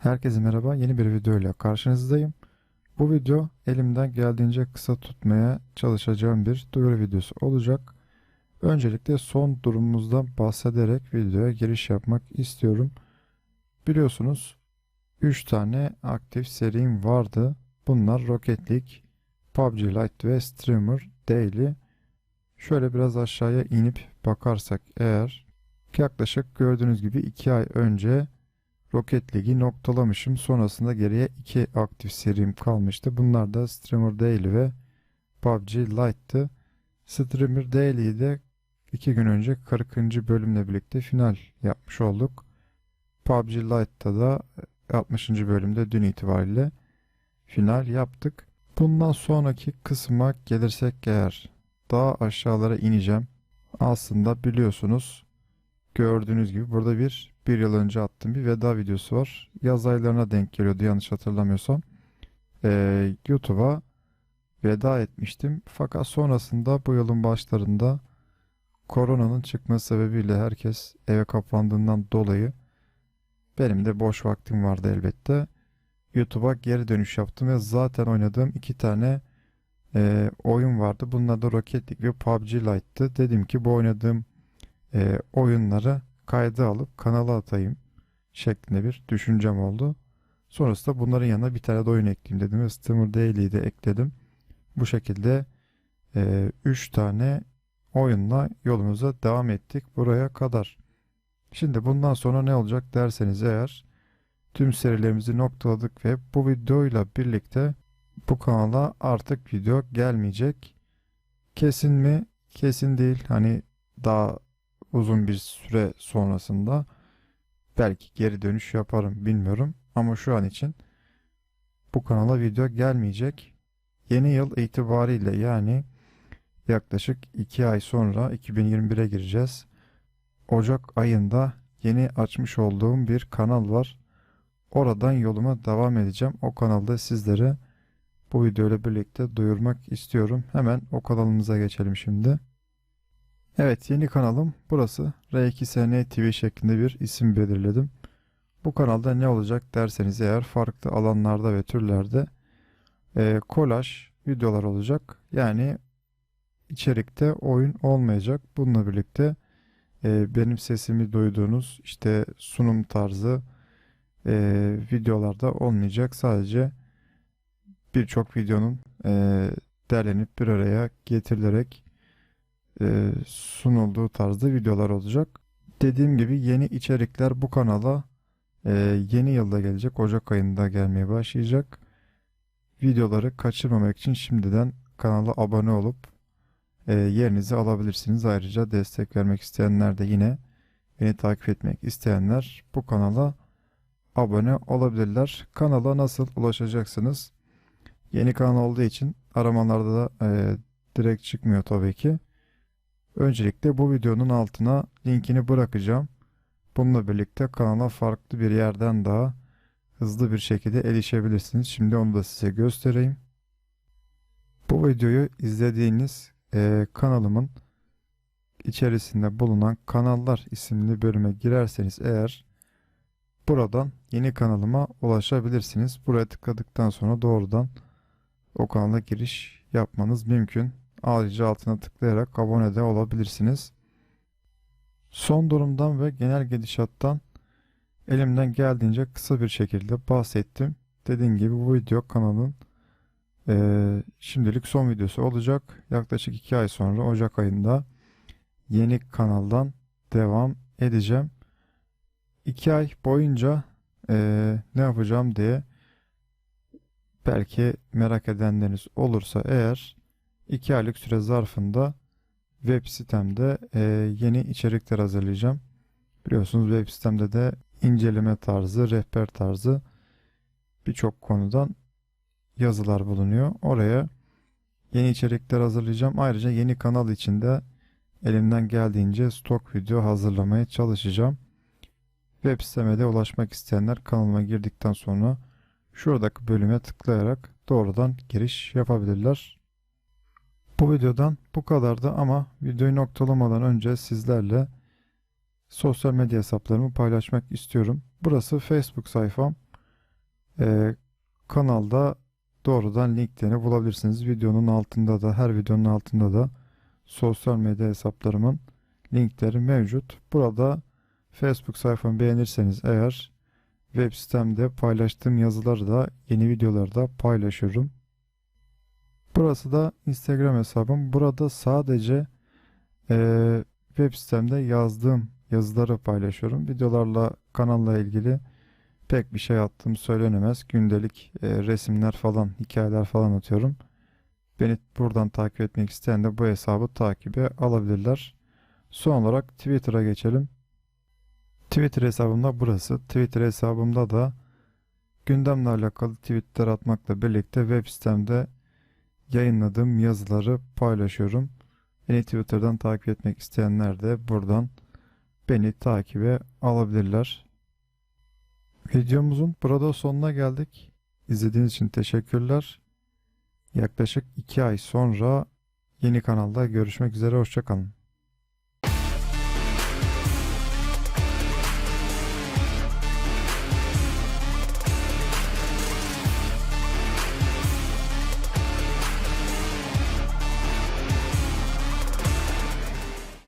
Herkese merhaba. Yeni bir videoyla karşınızdayım. Bu video elimden geldiğince kısa tutmaya çalışacağım bir duyuru videosu olacak. Öncelikle son durumumuzdan bahsederek videoya giriş yapmak istiyorum. Biliyorsunuz 3 tane aktif serim vardı. Bunlar Rocket League, PUBG Lite ve Streamer Daily. Şöyle biraz aşağıya inip bakarsak eğer yaklaşık gördüğünüz gibi 2 ay önce Rocket League'i noktalamışım. Sonrasında geriye iki aktif serim kalmıştı. Bunlar da Streamer Daily ve PUBG Lite'tı. Streamer Daily'yi de iki gün önce 40. bölümle birlikte final yapmış olduk. PUBG Lite'da da 60. bölümde dün itibariyle final yaptık. Bundan sonraki kısma gelirsek eğer daha aşağılara ineceğim. Aslında biliyorsunuz gördüğünüz gibi burada bir bir yıl önce attığım bir veda videosu var. Yaz aylarına denk geliyordu yanlış hatırlamıyorsam. Ee, YouTube'a veda etmiştim. Fakat sonrasında bu yılın başlarında koronanın çıkması sebebiyle herkes eve kapandığından dolayı benim de boş vaktim vardı elbette. YouTube'a geri dönüş yaptım ve zaten oynadığım iki tane e, oyun vardı. Bunlar da Rocket League ve PUBG Lite'tı. Dedim ki bu oynadığım e, oyunları kayda alıp kanala atayım şeklinde bir düşüncem oldu. Sonrasında bunların yanına bir tane de oyun ekleyeyim dedim ve Steamer Daily'yi de ekledim. Bu şekilde 3 e, tane oyunla yolumuza devam ettik buraya kadar. Şimdi bundan sonra ne olacak derseniz eğer tüm serilerimizi noktaladık ve bu videoyla birlikte bu kanala artık video gelmeyecek. Kesin mi? Kesin değil. Hani daha uzun bir süre sonrasında belki geri dönüş yaparım bilmiyorum. Ama şu an için bu kanala video gelmeyecek. Yeni yıl itibariyle yani yaklaşık 2 ay sonra 2021'e gireceğiz. Ocak ayında yeni açmış olduğum bir kanal var. Oradan yoluma devam edeceğim. O kanalda sizlere bu videoyla birlikte duyurmak istiyorum. Hemen o kanalımıza geçelim şimdi. Evet yeni kanalım burası. R2SN TV şeklinde bir isim belirledim. Bu kanalda ne olacak derseniz eğer farklı alanlarda ve türlerde e, kolaj videolar olacak. Yani içerikte oyun olmayacak. Bununla birlikte e, benim sesimi duyduğunuz işte sunum tarzı e, videolarda olmayacak. Sadece birçok videonun e, derlenip bir araya getirilerek e, sunulduğu tarzda videolar olacak. Dediğim gibi yeni içerikler bu kanala e, yeni yılda gelecek. Ocak ayında gelmeye başlayacak. Videoları kaçırmamak için şimdiden kanala abone olup e, yerinizi alabilirsiniz. Ayrıca destek vermek isteyenler de yine beni takip etmek isteyenler bu kanala abone olabilirler. Kanala nasıl ulaşacaksınız? Yeni kanal olduğu için aramalarda da e, direkt çıkmıyor tabii ki. Öncelikle bu videonun altına linkini bırakacağım. Bununla birlikte kanala farklı bir yerden daha hızlı bir şekilde erişebilirsiniz. Şimdi onu da size göstereyim. Bu videoyu izlediğiniz e, kanalımın içerisinde bulunan kanallar isimli bölüme girerseniz eğer buradan yeni kanalıma ulaşabilirsiniz. Buraya tıkladıktan sonra doğrudan o kanala giriş yapmanız mümkün. Ayrıca altına tıklayarak abone de olabilirsiniz. Son durumdan ve genel gidişattan elimden geldiğince kısa bir şekilde bahsettim. Dediğim gibi bu video kanalın e, şimdilik son videosu olacak. Yaklaşık 2 ay sonra Ocak ayında yeni kanaldan devam edeceğim. 2 ay boyunca e, ne yapacağım diye belki merak edenleriniz olursa eğer 2 aylık süre zarfında web sitemde e, yeni içerikler hazırlayacağım. Biliyorsunuz web sitemde de inceleme tarzı, rehber tarzı birçok konudan yazılar bulunuyor. Oraya yeni içerikler hazırlayacağım. Ayrıca yeni kanal içinde elimden geldiğince stok video hazırlamaya çalışacağım. Web siteme de ulaşmak isteyenler kanalıma girdikten sonra şuradaki bölüme tıklayarak doğrudan giriş yapabilirler. Bu videodan bu kadardı ama videoyu noktalamadan önce sizlerle sosyal medya hesaplarımı paylaşmak istiyorum. Burası Facebook sayfam. e, kanalda doğrudan linklerini bulabilirsiniz. Videonun altında da her videonun altında da sosyal medya hesaplarımın linkleri mevcut. Burada Facebook sayfamı beğenirseniz eğer web sitemde paylaştığım yazıları da yeni videoları da paylaşıyorum. Burası da Instagram hesabım. Burada sadece eee, web sitemde yazdığım yazıları paylaşıyorum. Videolarla kanalla ilgili pek bir şey attığım söylenemez. Gündelik eee, resimler falan, hikayeler falan atıyorum. Beni buradan takip etmek isteyen de bu hesabı takibe alabilirler. Son olarak Twitter'a geçelim. Twitter hesabımda burası. Twitter hesabımda da gündemle alakalı tweetler atmakla birlikte web sitemde yayınladığım yazıları paylaşıyorum. Beni Twitter'dan takip etmek isteyenler de buradan beni takibe alabilirler. Videomuzun burada sonuna geldik. İzlediğiniz için teşekkürler. Yaklaşık 2 ay sonra yeni kanalda görüşmek üzere. Hoşçakalın.